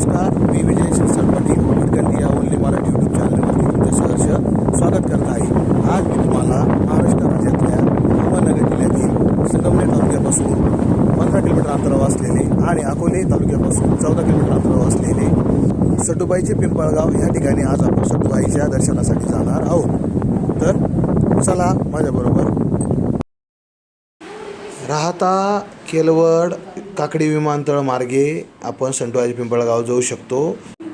नमस्कार मी विजय सरपटी भटकंती या ओनली मराठी यूट्यूब चॅनलवरती तुमचं सहर्ष स्वागत करत आहे. आज मी तुम्हाला महाराष्ट्र राज्यातल्या अहमदनगर जिल्ह्यातील संगमनेर तालुक्यापासून पंधरा किलोमीटर अंतरावर असलेले आणि अकोले तालुक्यापासून चौदा किलोमीटर अंतरावर असलेले सटुबाईचे पिंपळगाव या ठिकाणी आज आपण सटुबाईच्या दर्शनासाठी जाणार आहोत. तर चला माझ्याबरोबर राहता केलवड काकडी विमानतळ मार्गे आपण संटवाजी पिंपळगाव जाऊ शकतो.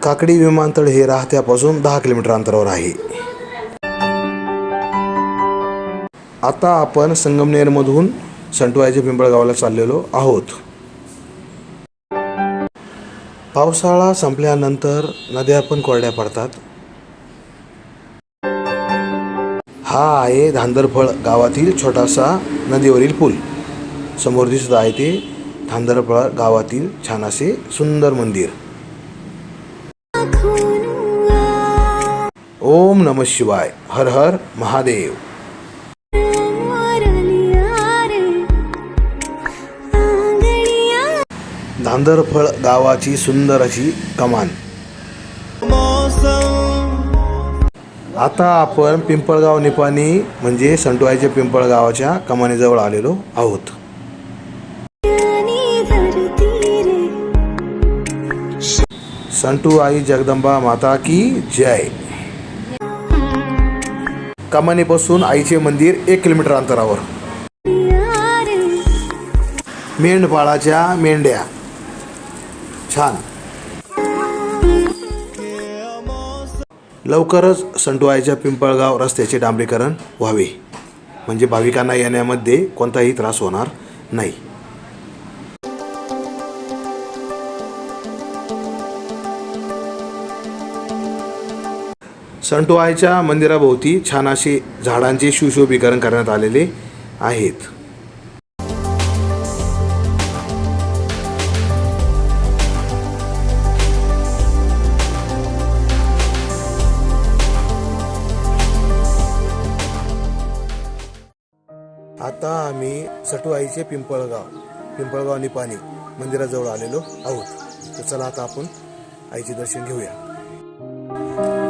काकडी विमानतळ हे राहत्यापासून दहा किलोमीटर अंतरावर आहे. आता आपण संगमनेरमधून संटवाजी पिंपळगावला चाललेलो आहोत. पावसाळा संपल्यानंतर नद्या पण कोरड्या पडतात. हा आहे धांदरफळ गावातील छोटासा नदीवरील पूल. समोर दिसत आहे ते धांदरफळ गावातील छान असे सुंदर मंदिर. ओम नम शिवाय. हर हर महादेव. धांदरफळ गावाची सुंदर अशी कमान. आता आपण पिंपळगाव निपाणी म्हणजे संटवाईच्या पिंपळगावाच्या कमानीजवळ आलेलो आहोत. संटू आई जगदंबा माता की जय। कमानीपासून आईचे मंदिर एक किलोमीटर अंतरावर. मेंढपाळाच्या मेंढ्या. छान. लवकरच संटवाईच्या पिंपळगाव रस्त्याचे डांबरीकरण व्हावे. म्हणजे भाविकांना येण्यामध्ये कोणताही त्रास होणार नाही. संटोआयच्या मंदिराभोवती छान असे झाडांचे सुशोभीकरण करण्यात आलेले आहेत. आता आम्ही सटुआईचे पिंपळगाव पिंपळगाव निपाणी मंदिराजवळ आलेलो आहोत. तर चला आता आपण आईचे दर्शन घेऊया.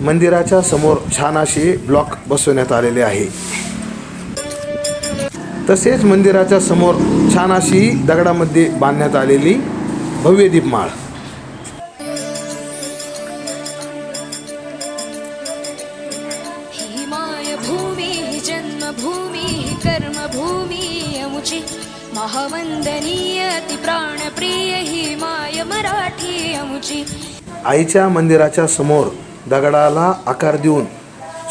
मंदिराच्या समोर छान असे ब्लॉक बसवण्यात आलेले आहे. तसेच मंदिराच्या समोर छान अशी दगडामध्ये बांधण्यात आलेली भव्य दीपमाळ. आईच्या मंदिराच्या समोर दगडाला आकार देऊन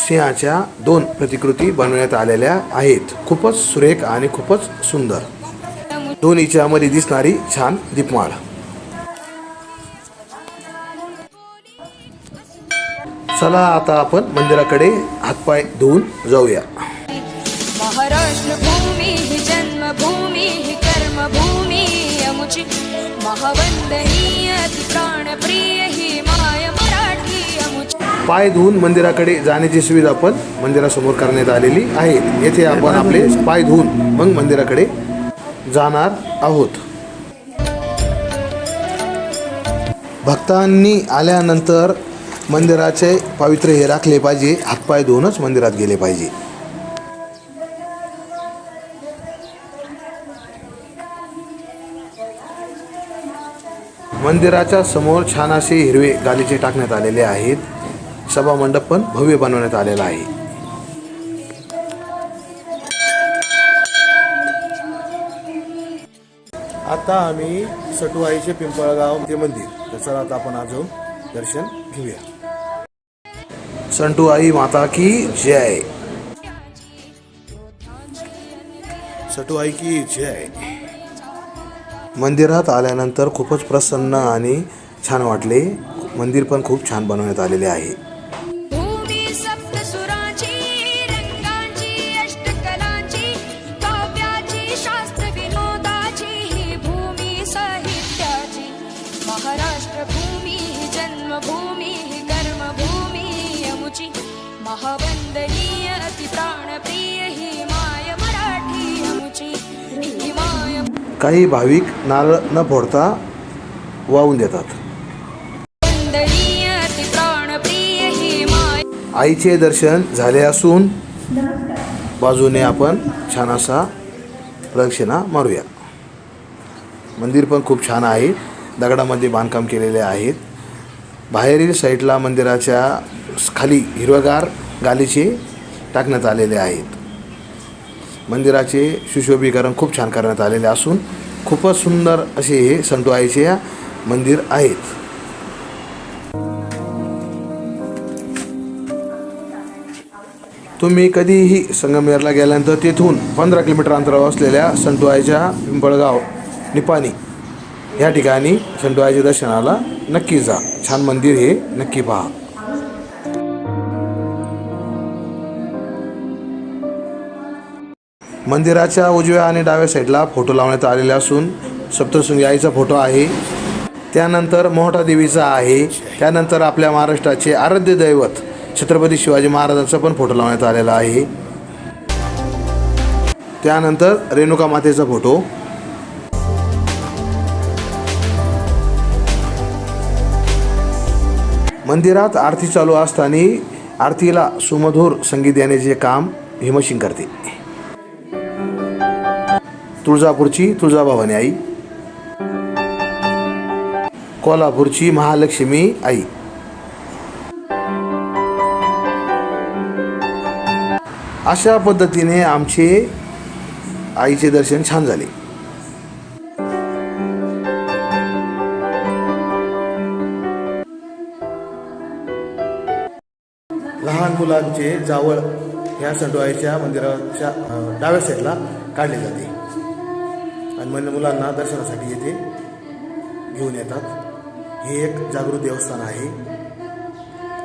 सिंहाच्या दोन प्रतिकृती बनवण्यात आलेल्या आहेत. खूपच सुरेख आणि खूपच सुंदर. दोन्हीच्या मध्ये दिसणारी छान दीपमाळ. चला आता आपण मंदिराकडे हातपाय धुवून जाऊया. महाराष्ट्र भूमी ही जन्मभूमी ही कर्मभूमी अमुची महावंदनीय प्राणप्रिय पाय धुवून मंदिराकडे जाण्याची सुविधा पण मंदिरासमोर करण्यात आलेली आहे. येथे आपण आपले पाय धुवून मग मंदिराकडे जाणार आहोत. भक्तांनी आल्यानंतर मंदिराचे पावित्र्य हे राखले पाहिजे. हातपाय धुवूनच मंदिरात गेले पाहिजे. मंदिराच्या समोर छान असे हिरवे गालीचे टाकण्यात आलेले आहेत. सभा मंडप पण भव्य बनवण्यात आलेला आहे. आता आम्ही सटुआईचे पिंपळगाव ते मंदिर. तर चला आता आपण आज दर्शन घेऊया. संटू आई माता की जय. सटू आई की जय. मंदिरात आल्यानंतर खूपच प्रसन्न आणि छान वाटले. मंदिर पण खूप छान बनवण्यात आलेले आहे. कर्मभूमी अति प्राणप्रिय ही माय मराठी काही भाविक नारळ न फोडता वाहून देतात. ही माय आईचे दर्शन झाले असून बाजूने आपण छान असा प्रदक्षिणा मारूया. मंदिर पण खूप छान आहे. दगडामध्ये बांधकाम केलेले आहेत. बाहेरील साईडला मंदिराच्या खाली हिरवगार गालीचे टाकण्यात आलेले आहेत. मंदिराचे सुशोभीकरण खूप छान करण्यात आलेले असून खूपच सुंदर असे हे संतोआईचे मंदिर आहेत. तुम्ही कधीही संगमेरला गेल्यानंतर तेथून पंधरा किलोमीटर अंतरावर असलेल्या संतुआईच्या पिंपळगाव निपाणी या ठिकाणी संतुआईच्या दर्शनाला नक्की जा. छान मंदिर हे नक्की पहा. मंदिराच्या उजव्या आणि डाव्या साईडला फोटो लावण्यात आलेला असून सप्तशृंगी आईचा फोटो आहे. त्यानंतर मोहटा देवीचा आहे. त्यानंतर आपल्या महाराष्ट्राचे आराध्य दैवत छत्रपती शिवाजी महाराजांचा पण फोटो लावण्यात आलेला आहे. त्यानंतर रेणुका मातेचा फोटो. मंदिरात आरती चालू असताना आरतीला सुमधुर संगीत देण्याचे काम हिमशिंग करते. तुळजापूरची तुळजाभवानी आई. कोल्हापूरची महालक्ष्मी आई. अशा पद्धतीने आमचे आईचे दर्शन छान झाले. मुलांचे जावळ ह्या संडोआईच्या मंदिराच्या डाव्या साईडला काढले जाते. आणि म्हणजे मुलांना दर्शनासाठी येथे घेऊन येतात. हे एक जागृत देवस्थान आहे.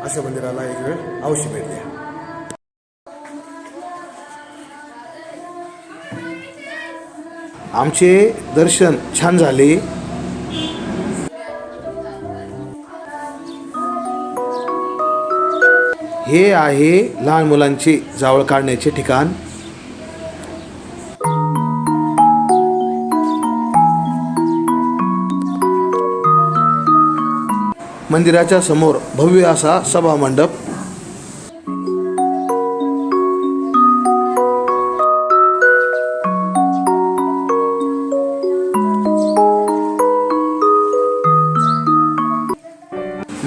अशा मंदिराला एक वेळ अवश्य भेट द्या. आमचे दर्शन छान झाले. हे आहे लहान मुलांची जावळ काढण्याचे ठिकाण. मंदिराच्या समोर भव्य असा सभा मंडप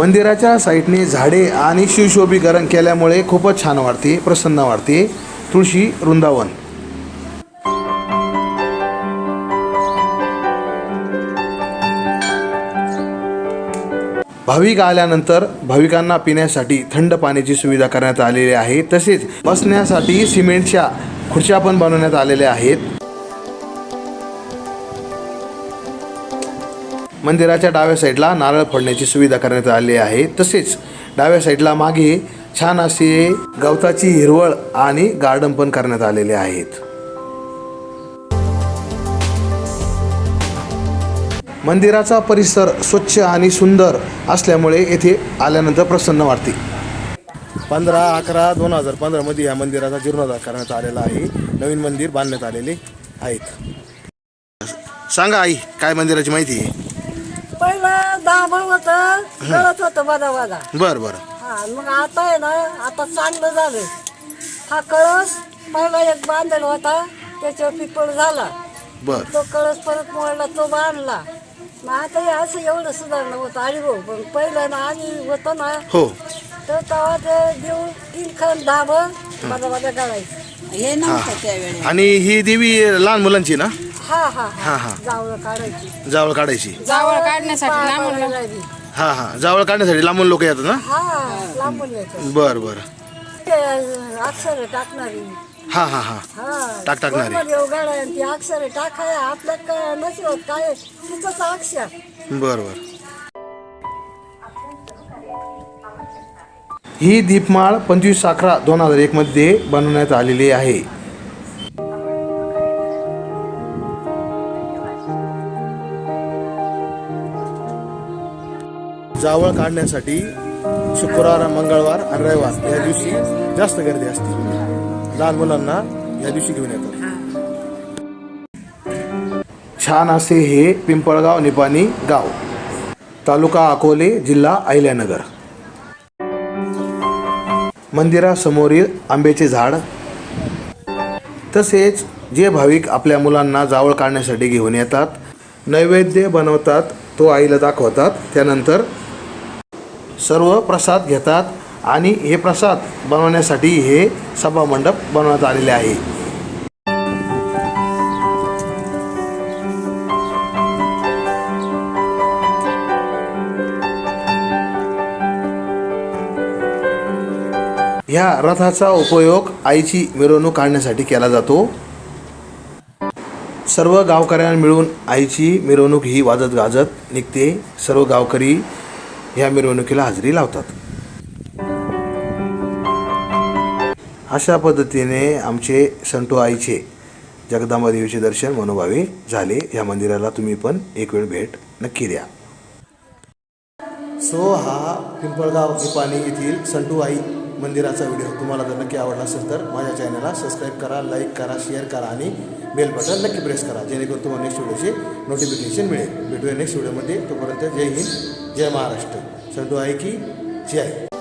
मंदिराच्या साईडने झाडे आणि शिवशोभीकरण केल्यामुळे खूपच छान वाटते प्रसन्न वाटते तुळशी वृंदावन. भाविक आल्यानंतर भाविकांना पिण्यासाठी थंड पाण्याची सुविधा करण्यात आलेली आहे. तसेच बसण्यासाठी सिमेंटच्या खुर्च्या पण बनवण्यात आलेल्या आहेत. मंदिराच्या डाव्या साईडला नारळ फोडण्याची सुविधा करण्यात आली आहे. तसेच डाव्या साईडला मागे छान असे गवताची हिरवळ आणि गार्डन पण करण्यात आलेले आहेत. मंदिराचा परिसर स्वच्छ आणि सुंदर असल्यामुळे येथे आल्यानंतर प्रसन्न वाटते. पंधरा अकरा दोन हजार पंधरामध्ये या मंदिराचा जीर्णोद्धार करण्यात आलेला आहे. नवीन मंदिर बांधण्यात आलेले आहेत. सांगा आई काय मंदिराची माहिती आहे? पहिलं दाबळ होतं गळत होतं बदा बदा. बरं बरं. हा मग आता आहे ना आता चांगलं झालं हा कळस पहिला एक बांधल होता त्याच्यावर पिपळ झाला. बरं. तो कळस परत मोडला तो बांधला. मग आता हे असं एवढं सुधारणं होतं आणि भाऊ पण पहिलं ना आम्ही होतो ना हो. तर तेव्हा ते देऊ तीन खण दाबळ बदा बदा गळायचं. हे नव्हतं त्यावेळी आणि ही देवी लहान मुलांची ना? हा हा हा, हा. जावळं काढायची. जावळ काढायची. जावळ काढण्यासाठी पडायला बी. हा हा. जावळ काढण्यासाठी लांबून लोक येतात ना? हा लांबून यायचं बरं बरं. ते अक्षर टाकणारी. हा हा हा. हा. टाक टाकणारी. बरोबर. ती अक्षर टाकाय आपल्या काय नशिबात काय तिचंच अक्षर. बरं बरं. ही दीपमाळ पंचवीस अकरा दोन हजार एक मध्ये बनवण्यात आलेली आहे. जावळ काढण्यासाठी शुक्रवार मंगळवार आणि रविवार या दिवशी जास्त गर्दी असते. लहान मुलांना या दिवशी घेऊन येतात. छान असे हे पिंपळगाव निपाणी गाव तालुका अकोले जिल्हा अहिल्यानगर. मंदिरासमोरील आंब्याचे झाड तसेच जे भाविक आपल्या मुलांना जावळ काढण्यासाठी घेऊन येतात नैवेद्य बनवतात तो आईला दाखवतात त्यानंतर सर्व प्रसाद घेतात आणि हे प्रसाद बनवण्यासाठी हे सभामंडप बनवण्यात आलेले आहे. ह्या रथाचा उपयोग आईची मिरवणूक काढण्यासाठी केला जातो. सर्व गावकऱ्यांना मिळून आईची मिरवणूक ही वाजत गाजत निघते. सर्व गावकरी ह्या मिरवणुकीला हजेरी लावतात. अशा पद्धतीने आमचे संटू आईचे जगदंबा देवीचे दर्शन मनोभावे झाले. या मंदिराला तुम्ही पण एक वेळ भेट नक्की द्या. सो हा पिंपळगाव निपाणी येथील संटू आई मंदिराचा व्हिडिओ तुम्हाला जर नक्की आवडला असेल तर माझ्या चॅनलला सबस्क्राईब करा लाईक करा शेअर करा आणि बेल बटन नक्की प्रेस करा जेणेकरून तुम्हाला नेक्स्ट व्हिडिओचे नोटिफिकेशन मिळेल. भेटूया नेक्स्ट व्हिडिओमध्ये. तोपर्यंत जय हिंद. जय महाराष्ट्र. संटू आहे की जय.